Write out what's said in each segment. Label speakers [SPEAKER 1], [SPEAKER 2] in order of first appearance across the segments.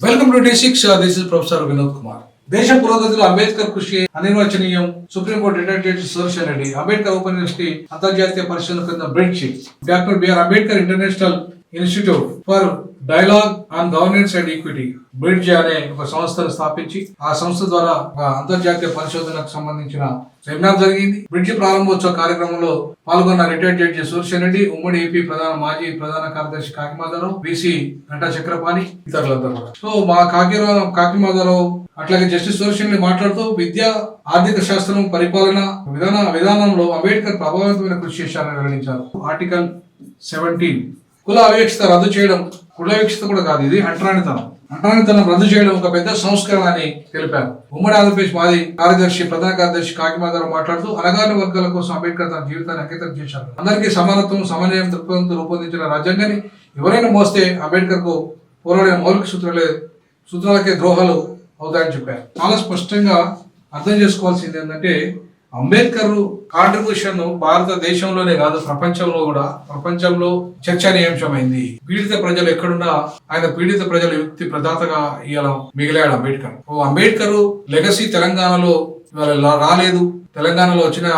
[SPEAKER 1] Welcome to day six this is professor Vinod Kumar దేశ పురోగతిలో అంబేద్కర్ కృషి అనిర్వచనీయం. Supreme court retired judge Sudarshan Reddy Ambedkar open university అంతర్జాతీయ పరిశోధన కింద bridge doctor B R Ambedkar international institute for dialogue on governance and equity bridge అనే ఒక సంస్థను స్థాపించి ఆ సంస్థ ద్వారా ఒక అంతర్జాతీయ పరిశోధనకు సంబంధించిన సెమినార్ జరిగింది. బ్రిడ్జ్ ప్రారంభోత్సవ కార్యక్రమంలో పాల్గొన్న రిటైర్డ్ జడ్జి సూర్యసేన్ రెడ్డి ఉమ్మడి ఏపీ ప్రధాన మాజీ ప్రధాన కార్యదర్శి కాకిమాధవరావు బీసీ నటా చక్రపాణి ఇతరులందరూ సో మా కాకిరావు కాకిమాధవరావు అట్లాగే జస్టిస్ సూర్యసేన్ రెడ్డి మాట్లాడుతూ విద్య ఆర్థిక శాస్త్రం పరిపాలన విధాన విధానంలో అంబేద్కర్ ప్రభావితమైన కృషి చేశారని వెల్లడించారు. Article seventeen. కుల అవివక్షత రద్దు చేయడం కుల కూడా కాదు ఇది అంటరానితనం. అంటరానితనం రద్దు చేయడం ఒక పెద్ద సంస్కరణ అని తెలిపారు. ఉమ్మడి ఆంధ్రప్రదేశ్ మాజీ కార్యదర్శి ప్రధాన కార్యదర్శి కాకిమాదారు మాట్లాడుతూ అనగాని వర్గాల కోసం అంబేద్కర్ తన జీవితాన్ని అంకితం చేశారు. అందరికీ సమానత్వం సమన్వయం దృక్పథంతో రూపొందించిన రాజ్యాంగాన్ని ఎవరైనా మోస్తే అంబేద్కర్కు పోరాడే మౌలిక సూత్రాలే సూత్రాలకే ద్రోహాలు అవుతాయని చెప్పారు. చాలా స్పష్టంగా అర్థం చేసుకోవాల్సింది ఏంటంటే అంబేద్కర్ కాంట్రిబ్యూషన్ భారతదేశంలోనే కాదు ప్రపంచంలో కూడా ప్రపంచంలో చర్చనీయాంశమైంది. పీడిత ప్రజలు ఎక్కడున్నా ఆయన పీడిత ప్రజల యుక్తి ప్రదాతగా ఇవాళ మిగిలాడు అంబేద్కర్. ఓ అంబేద్కర్ లెగసీ తెలంగాణలో రాలేదు. తెలంగాణలో వచ్చిన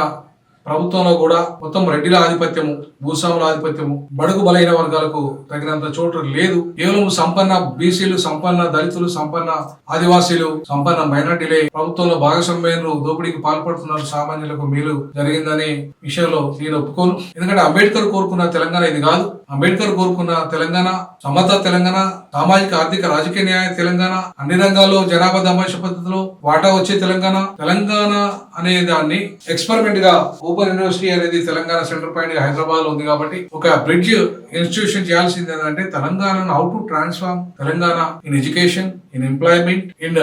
[SPEAKER 1] ప్రభుత్వంలో కూడా మొత్తం రెడ్డిల ఆధిపత్యము భూస్వాముల ఆధిపత్యము బడుగు బలైన వర్గాలకు తగినంత చోటు లేదు. కేవలం సంపన్న బీసీలు సంపన్న దళితులు సంపన్న ఆదివాసీలు సంపన్న మైనార్టీలే ప్రభుత్వంలో భాగస్వామ్యంలో దోపిడీకి పాల్పడుతున్నారు. సామాన్యులకు మేలు జరిగిందనే విషయంలో నేను ఒప్పుకోను. ఎందుకంటే అంబేద్కర్ కోరుకున్న తెలంగాణ ఇది కాదు. అంబేద్కర్ కోరుకున్న తెలంగాణ సమత తెలంగాణ సామాజిక ఆర్థిక రాజకీయ న్యాయ తెలంగాణ అన్ని రంగాల్లో జనాభా దమాష పద్ధతిలో వాటా వచ్చే తెలంగాణ. తెలంగాణ అనే దాన్ని ఎక్స్పెరిమెంట్గా ఓపెన్ యూనివర్సిటీ అనేది తెలంగాణ సెంటర్ పాయింట్ హైదరాబాద్లో ఉంది కాబట్టి ఒక బ్రిడ్జ్ ఇన్స్టిట్యూషన్ చేయాల్సింది ఏంటంటే తెలంగాణను how to transform Telangana in education in employment in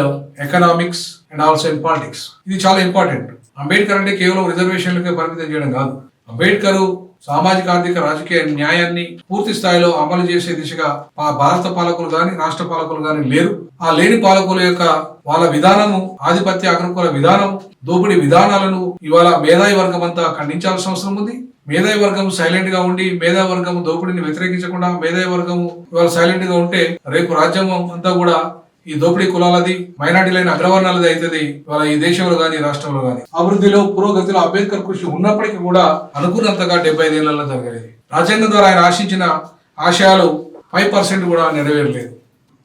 [SPEAKER 1] economics and also in politics ఇది చాలా ఇంపార్టెంట్ అంబేద్కర్ అంటే కేవలం రిజర్వేషన్లకే పరిమితం చేయడం కాదు. అంబేద్కర్ సామాజిక ఆర్థిక రాజకీయ న్యాయాన్ని పూర్తి స్థాయిలో అమలు చేసే దిశగా ఆ భారత పాలకులు గాని రాష్ట్ర పాలకులు గాని లేరు. ఆ లేని పాలకుల యొక్క వాళ్ళ విధానము ఆధిపత్య అగ్రకుల విధానం దోపిడీ విధానాలను ఇవాళ మేధావి వర్గం అంతా ఖండించాల్సిన అవసరం ఉంది. మేధావి వర్గం సైలెంట్గా ఉండి మేధావి వర్గం దోపిడీని వ్యతిరేకించకుండా మేధావి వర్గం ఇవాళ సైలెంట్గా ఉంటే రేపు రాజ్యాంగం అంతా కూడా ఈ దోపిడీ కులాలది మైనార్టీలైన అగ్రవర్ణాలది అవుతుంది వాళ్ళ ఈ దేశంలో కానీ రాష్ట్రంలో కానీ అభివృద్ధిలో పురోగతిలో అంబేద్కర్ కృషి ఉన్నప్పటికీ కూడా అనుకున్నంతగా డెబ్బై ఐదేళ్ళలో జరగలేదు రాజ్యాంగం ద్వారా ఆయన ఆశించిన ఆశయాలు ఫైవ్ పర్సెంట్ కూడా నెరవేరలేదు.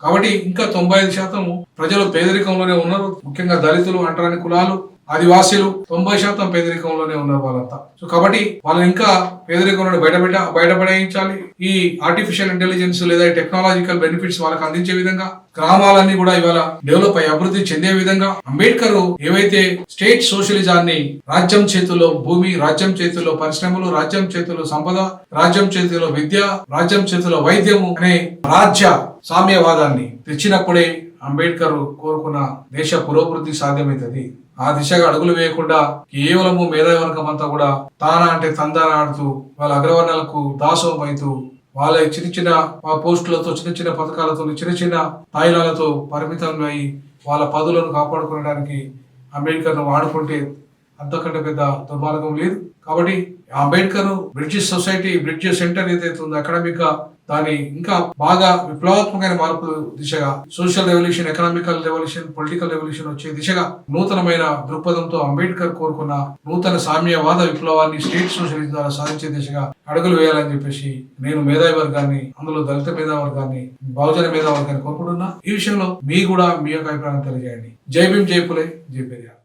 [SPEAKER 1] కాబట్టి ఇంకా తొంభై ఐదు శాతం ప్రజలు పేదరికంలోనే ఉన్నారు. ముఖ్యంగా దళితులు అంటరాని కులాలు ఆదివాసీలు తొంభై శాతం పేదరికంలోనే ఉన్నారు వాళ్ళంతా. సో కాబట్టి వాళ్ళని ఇంకా పేదరికం నుండి బయటపెట్ట బయటపడేయించాలి. ఈ ఆర్టిఫిషియల్ ఇంటెలిజెన్స్ లేదా టెక్నాలజికల్ బెనిఫిట్స్ వాళ్ళకి అందించే విధంగా గ్రామాలన్నీ కూడా ఇవాళ డెవలప్ అయ్యి అభివృద్ధి చెందే విధంగా అంబేద్కర్ ఏవైతే స్టేట్ సోషలిజాన్ని రాజ్యం చేతుల్లో భూమి రాజ్యం చేతుల్లో పరిశ్రమలు రాజ్యం చేతుల్లో సంపద రాజ్యం చేతిలో విద్య రాజ్యం చేతిలో వైద్యము అనే రాజ్య సామ్యవాదాన్ని తెచ్చినప్పుడే అంబేద్కర్ కోరుకున్న దేశ పురోభివృద్ధి సాధ్యమవుతుంది ఆ దిశగా అడుగులు వేయకుండా కేవలము మేధావి వర్గం అంతా కూడా తానా అంటే తందాన ఆడుతూ వాళ్ళ అగ్రవర్ణాలకు దాసోమైతూ అవుతూ వాళ్ళ చిన్న చిన్న పోస్టులతో చిన్న చిన్న పథకాలతో చిన్న చిన్న తాయిలాలతో పరిమితం అయి వాళ్ళ పదులను కాపాడుకోవడానికి అంబేద్కర్ను వాడుకుంటే అంతకంటే పెద్ద దుర్మార్గం లేదు. కాబట్టి Ambedkar British society British centre ఏదైతే ఉందో అకాడమిక్గా దాని ఇంకా బాగా విప్లవాత్మకమైన మార్పు దిశగా social revolution economical revolution political revolution వచ్చే దిశగా నూతనమైన దృక్పథంతో అంబేద్కర్ కోరుకున్న నూతన సామ్యవాద విప్లవాన్ని స్టేట్ సోషలిజం ద్వారా సాధించే దిశగా అడుగులు వేయాలని చెప్పేసి నేను మేధావి వర్గాన్ని అందులో దళిత మేధా వర్గాన్ని బహుజన మేధా వర్గాన్ని కోరుకుంటున్నా. ఈ విషయంలో మీ కూడా మీ యొక్క అభిప్రాయం తెలియజేయండి. జై భీమ్ జై పులే జై పెరియార్.